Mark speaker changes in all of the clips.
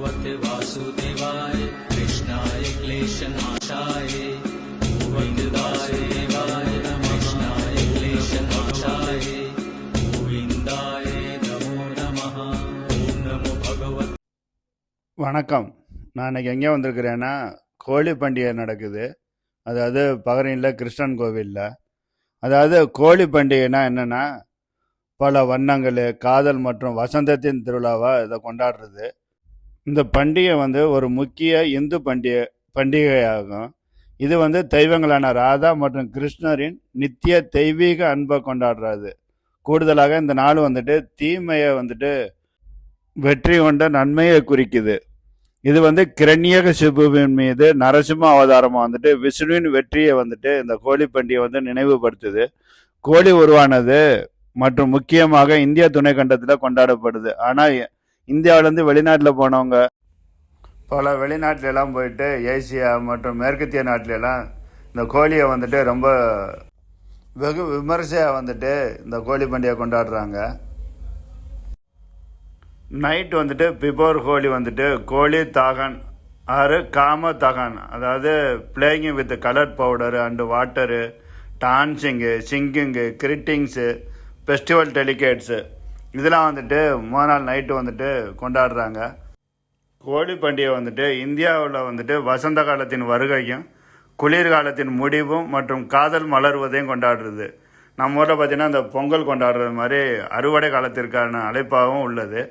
Speaker 1: भगवते वासुदेवाय कृष्णाय क्लेशनाशाय गोविन्दाय देवाय कृष्णाय क्लेशनाशाय गोविन्दाय नमो नमः ॐ नमो भगवते
Speaker 2: வணக்கம் நான் இன்னைக்கு எங்கே வந்திருக்கிறேன்னா கோழி பண்டிகை நடக்குது அதாவது பகரீனில் கிருஷ்ணன் கோவிலில் அதாவது கோழி பண்டிகைனா என்னென்னா பல வண்ணங்கள் காதல் மற்றும் வசந்தத்தின் திருவிழாவாக இதை கொண்டாடுறது இந்த பண்டிகை வந்து ஒரு முக்கிய இந்து பண்டிகை பண்டிகையாகும். இது வந்து தெய்வங்களான ராதா மற்றும் கிருஷ்ணரின் நித்திய தெய்வீக அன்பை கொண்டாடுறது. கூடுதலாக இந்த நாள் வந்துட்டு தீமையை வந்துட்டு வெற்றி கொண்ட நன்மையை குறிக்குது. இது வந்து கிரண்யக சிபுவின் மீது நரசிம்ம அவதாரமாக வந்துட்டு விஷ்ணுவின் வெற்றியை வந்துட்டு இந்த கோழி பண்டிகை வந்து நினைவுபடுத்துது. கோழி உருவானது மற்றும் முக்கியமாக இந்திய துணைக்கண்டத்தில் கொண்டாடப்படுது. ஆனால் இந்தியாவிலேருந்து வெளிநாட்டில் போனவங்க. பல வெளிநாட்டிலெல்லாம் போயிட்டு ஏசியா மற்றும் மேற்கத்திய நாட்டிலலாம் இந்த கோழியை வந்துட்டு ரொம்ப வெகு விமர்சையாக வந்துட்டு இந்த கோழி பண்டிகை கொண்டாடுறாங்க. நைட் வந்துட்டு பிபோர் கோழி வந்துட்டு கோழி தாகன் ஆறு காம தகன் அதாவது playing with colour powder and water dancing singing greetings festival delicates இதெல்லாம் வந்துட்டு மூணு நாள் நைட்டு வந்துட்டு கொண்டாடுறாங்க. கோழி பண்டிகை வந்துட்டு இந்தியாவில் வந்துட்டு வசந்த காலத்தின் வருகையும் குளிர்காலத்தின் முடிவும் மற்றும் காதல் மலர்வதையும் கொண்டாடுறது. நம்ம ஊரில் பார்த்தீங்கன்னா இந்த பொங்கல் கொண்டாடுறது மாதிரி அறுவடை காலத்திற்கான அழைப்பாகவும் உள்ளது.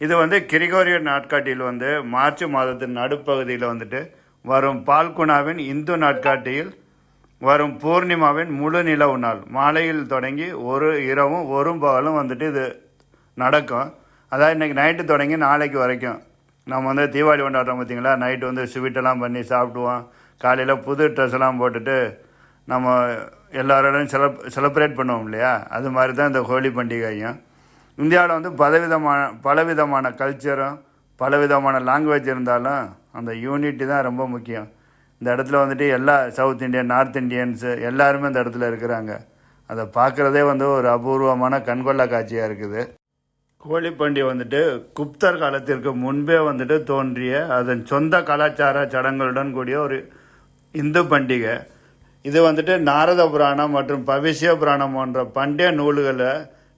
Speaker 2: இது வந்து கிரிகோரியன் நாட்காட்டியில் வந்து மார்ச் மாதத்தின் நடுப்பகுதியில் வந்துட்டு வரும் பால்குனாவின் இந்து நாட்காட்டியில் வரும் பூர்ணிமாவின் முழு நிலவு நாள். மாலையில் தொடங்கி ஒரு இரவும் ஒரு பகலும் வந்துட்டு இது நடக்கும். அதாவது இன்னைக்கு நைட்டு தொடங்கி நாளைக்கு வரைக்கும். நம்ம வந்து தீபாவளி கொண்டாடுறோம் பார்த்திங்களா? நைட்டு வந்து ஸ்வீட்டெல்லாம் பண்ணி சாப்பிடுவோம். காலையில் புது ட்ரெஸ் எல்லாம் போட்டுட்டு நம்ம எல்லாரோடையும் செலப் செலப்ரேட் பண்ணுவோம் இல்லையா? அது மாதிரி தான் இந்த ஹோலி பண்டிகையும். இந்தியாவில் வந்து பலவிதமான பலவிதமான கல்ச்சரும் பலவிதமான லாங்குவேஜ் இருந்தாலும் அந்த யூனிட்டி தான் ரொம்ப முக்கியம். இந்த இடத்துல வந்துட்டு எல்லா சவுத் இந்தியன் நார்த் இண்டியன்ஸு எல்லாருமே இந்த இடத்துல இருக்கிறாங்க. அதை பார்க்குறதே வந்து ஒரு அபூர்வமான கண்கொள்ளா காட்சியாக இருக்குது. கோழிப்பண்டி வந்துட்டு குப்தர் காலத்திற்கு முன்பே வந்துட்டு தோன்றிய அதன் சொந்த கலாச்சார சடங்குகளுடன் கூடிய ஒரு இந்து பண்டிகை. இது வந்துட்டு நாரத புராணம் மற்றும் பவிஷ்ய புராணம் போன்ற பண்டைய நூல்களை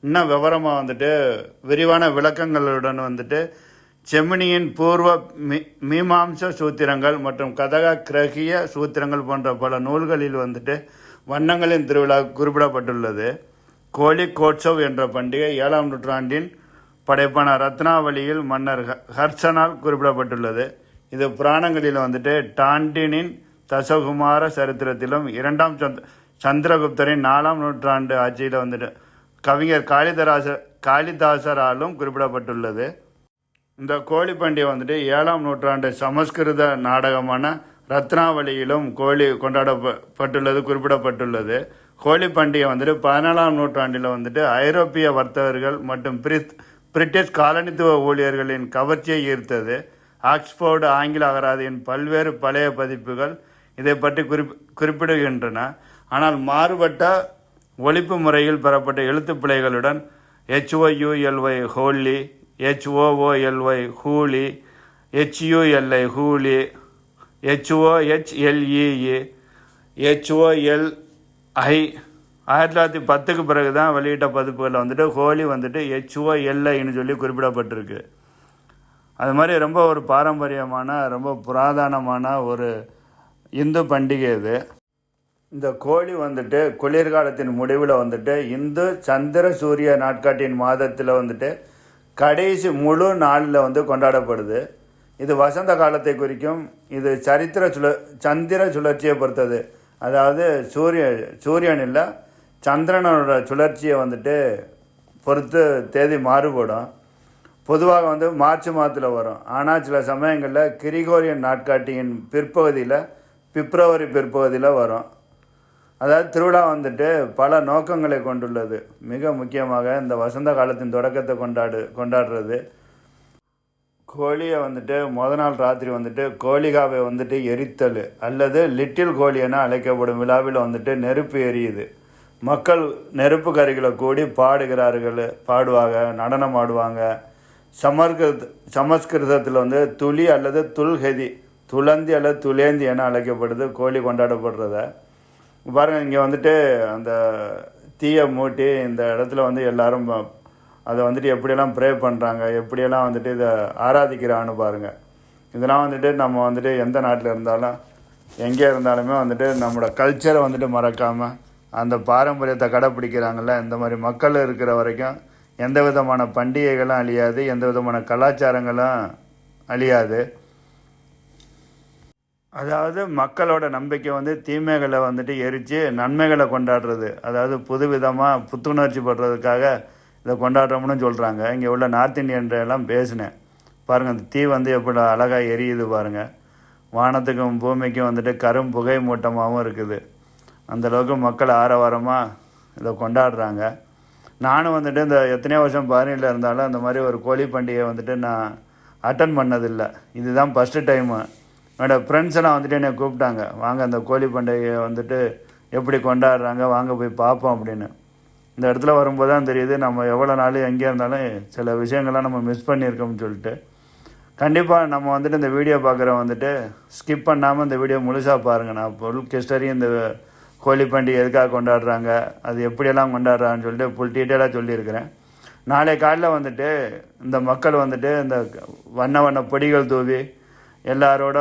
Speaker 2: இன்னும் விவரமாக வந்துட்டு விரிவான விளக்கங்களுடன் வந்துட்டு செமினியின் பூர்வ மீ மீமாம்ச சூத்திரங்கள் மற்றும் கதக கிரகிய சூத்திரங்கள் போன்ற பல நூல்களில் வந்துட்டு வண்ணங்களின் திருவிழா குறிப்பிடப்பட்டுள்ளது. கோழி கோட்சவ் என்ற பண்டிகை ஏழாம் நூற்றாண்டின் படைப்பான ரத்னாவளியில் மன்னர் ஹ- ஹர்ஷனால் குறிப்பிடப்பட்டுள்ளது. இது புராணங்களில் வந்துட்டு டாண்டினின் தசகுமார சரித்திரத்திலும் இரண்டாம் சந்த் சந்திரகுப்தரின் நாலாம் நூற்றாண்டு ஆட்சியில் வந்துட்டு கவிஞர் காளிதராச காளிதாசராலும் குறிப்பிடப்பட்டுள்ளது. இந்த கோழி பண்டிகை வந்துட்டு ஏழாம் நூற்றாண்டு சமஸ்கிருத நாடகமான ரத்னாவளியிலும் கோழி கொண்டாடப்பட்டுள்ளது குறிப்பிடப்பட்டுள்ளது. கோழி பண்டிகை வந்துட்டு பதினாலாம் நூற்றாண்டில் வந்துட்டு ஐரோப்பிய வர்த்தகர்கள் மற்றும் பிரித் பிரிட்டிஷ் காலனித்துவ ஊழியர்களின் கவர்ச்சியை ஈர்த்தது. ஆக்ஸ்போர்டு ஆங்கில அகராதியின் பல்வேறு பழைய பதிப்புகள் இதை பற்றி குறிப் குறிப்பிடுகின்றன. ஆனால் மாறுபட்ட ஒழிப்பு முறையில் பெறப்பட்ட எழுத்து பிழைகளுடன் ஹெச்ஓயுஎல்ஒய் ஹோலி ஹெச்ஓஓஎல்ஒய் ஹூலி ஹெச்யூஎல்ஐ ஹூலி ஹெச்ஓஹெச்எல்இஇ ஹெச்ஓஎல்ஐ ஆயிரத்தி தொள்ளாயிரத்தி பத்துக்கு பிறகு தான் வெளியிட்ட பதிப்புகளில் வந்துட்டு ஹோலி வந்துட்டு ஹெச்ஓஎல்ஐன்னு சொல்லி குறிப்பிடப்பட்டிருக்கு. அது மாதிரி ரொம்ப ஒரு பாரம்பரியமான ரொம்ப புராதனமான ஒரு இந்து பண்டிகை இது. இந்த கோழி வந்துட்டு குளிர்காலத்தின் முடிவில் வந்துட்டு இந்து சந்திர சூரிய நாட்காட்டியின் மாதத்தில் வந்துட்டு கடைசி முழு நாளில் வந்து கொண்டாடப்படுது. இது வசந்த காலத்தை குறிக்கும் இது சரித்திர சுழ சந்திர சுழற்சியை பொறுத்தது. அதாவது சூரிய சூரியன் இல்லை சந்திரனோட சுழற்சியை வந்துட்டு பொறுத்து தேதி மாறுபடும். பொதுவாக வந்து மார்ச் மாதத்தில் வரும். ஆனால் சில சமயங்களில் கிரிகோரியன் நாட்காட்டியின் பிற்பகுதியில் பிப்ரவரி பிற்பகுதியில் வரும். அதாவது திருவிழா வந்துட்டு பல நோக்கங்களை கொண்டுள்ளது. மிக முக்கியமாக இந்த வசந்த காலத்தின் தொடக்கத்தை கொண்டாடு கொண்டாடுறது. கோழியை வந்துட்டு முத நாள் ராத்திரி வந்துட்டு கோழிகாவை வந்துட்டு எரித்தல் அல்லது லிட்டில் கோழி என அழைக்கப்படும் விழாவில் வந்துட்டு நெருப்பு எரியுது. மக்கள் நெருப்பு கருகில கூடி பாடுகிறார்கள் பாடுவாங்க நடனம் ஆடுவாங்க. சமஸ்கிருத சமஸ்கிருதத்தில் வந்து துளி அல்லது துல்ஹெதி துளந்தி அல்லது துளேந்தி என அழைக்கப்படுது கோழி கொண்டாடப்படுறத. பாருங்கள் இங்கே வந்துட்டு அந்த தீயை மூட்டி இந்த இடத்துல வந்து எல்லாரும் ப- அதை வந்துட்டு எப்படியெல்லாம் ப்ரே பண்ணுறாங்க எப்படியெல்லாம் வந்துட்டு இதை ஆராதிக்கிறான்னு பாருங்கள் இதெல்லாம் வந்துட்டு நம்ம வந்துட்டு எந்த நாட்டில் இருந்தாலும் எங்கே இருந்தாலுமே வந்துட்டு நம்மளோட கல்ச்சரை வந்துட்டு மறக்காமல் அந்த பாரம்பரியத்தை கடைப்பிடிக்கிறாங்கல்ல இந்த மாதிரி மக்கள் இருக்கிற வரைக்கும் எந்த விதமான பண்டிகைகளும் அழியாது எந்த விதமான கலாச்சாரங்களும் அழியாது. அதாவது மக்களோட நம்பிக்கை வந்து தீமைகளை வந்துட்டு எரித்து நன்மைகளை கொண்டாடுறது. அதாவது புதுவிதமாக புத்துணர்ச்சி படுறதுக்காக இதை கொண்டாடுறோம்னு சொல்கிறாங்க இங்கே உள்ள நார்த் இந்தியன் பேசினேன். பாருங்கள் அந்த தீ வந்து எப்படி அழகாக எரியுது பாருங்கள் வானத்துக்கும் பூமிக்கும் வந்துட்டு கரும் புகை மூட்டமாகவும் இருக்குது. அந்தளவுக்கு மக்கள் ஆரவாரமாக இதை கொண்டாடுறாங்க. நானும் வந்துட்டு இந்த எத்தனையோ வருஷம் பாரினில் இருந்தாலும் அந்த மாதிரி ஒரு கோழி பண்டிகை வந்துட்டு நான் அட்டன் பண்ணதில்லை. இதுதான் ஃபஸ்ட்டு டைமு என்னோட ஃப்ரெண்ட்ஸ் எல்லாம் வந்துட்டு என்னை கூப்பிட்டாங்க. வாங்க அந்த கோழி பண்டிகையை வந்துட்டு எப்படி கொண்டாடுறாங்க வாங்க போய் பார்ப்போம் அப்படின்னு. இந்த இடத்துல வரும்போது தான் தெரியுது நம்ம எவ்வளோ நாள் எங்கே இருந்தாலும் சில விஷயங்கள்லாம் நம்ம மிஸ் பண்ணியிருக்கோம்னு சொல்லிட்டு. கண்டிப்பாக நம்ம வந்துட்டு இந்த வீடியோ பார்க்குற வந்துட்டு ஸ்கிப் பண்ணாமல் இந்த வீடியோ முழுசாக பாருங்கள் நான் பொருள் கிஸ்டரி இந்த கோழி பண்டிகை எதுக்காக கொண்டாடுறாங்க அது எப்படியெல்லாம் கொண்டாடுறாங்கன்னு சொல்லிட்டு ஃபுல் டீட்டெயிலாக சொல்லியிருக்கிறேன். நாளை காலையில் வந்துட்டு இந்த மக்கள் வந்துட்டு இந்த வண்ண வண்ண பொடிகள் தூவி எல்லாரோட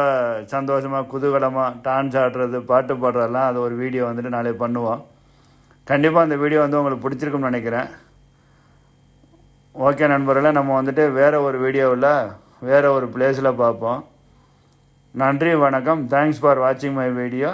Speaker 2: சந்தோஷமாக குதூகலமாக டான்ஸ் ஆடுறது பாட்டு பாடுறதெல்லாம் அது ஒரு வீடியோ வந்துட்டு நாளை பண்ணுவோம். கண்டிப்பாக அந்த வீடியோ வந்து உங்களுக்கு பிடிச்சிருக்கும்னு நினைக்கிறேன். ஓகே நண்பர்களே நம்ம வந்துட்டு வேறு ஒரு வீடியோவில் வேறு ஒரு பிளேஸில் பார்ப்போம். நன்றி வணக்கம். தேங்க்ஸ் ஃபார் வாட்சிங் மை வீடியோ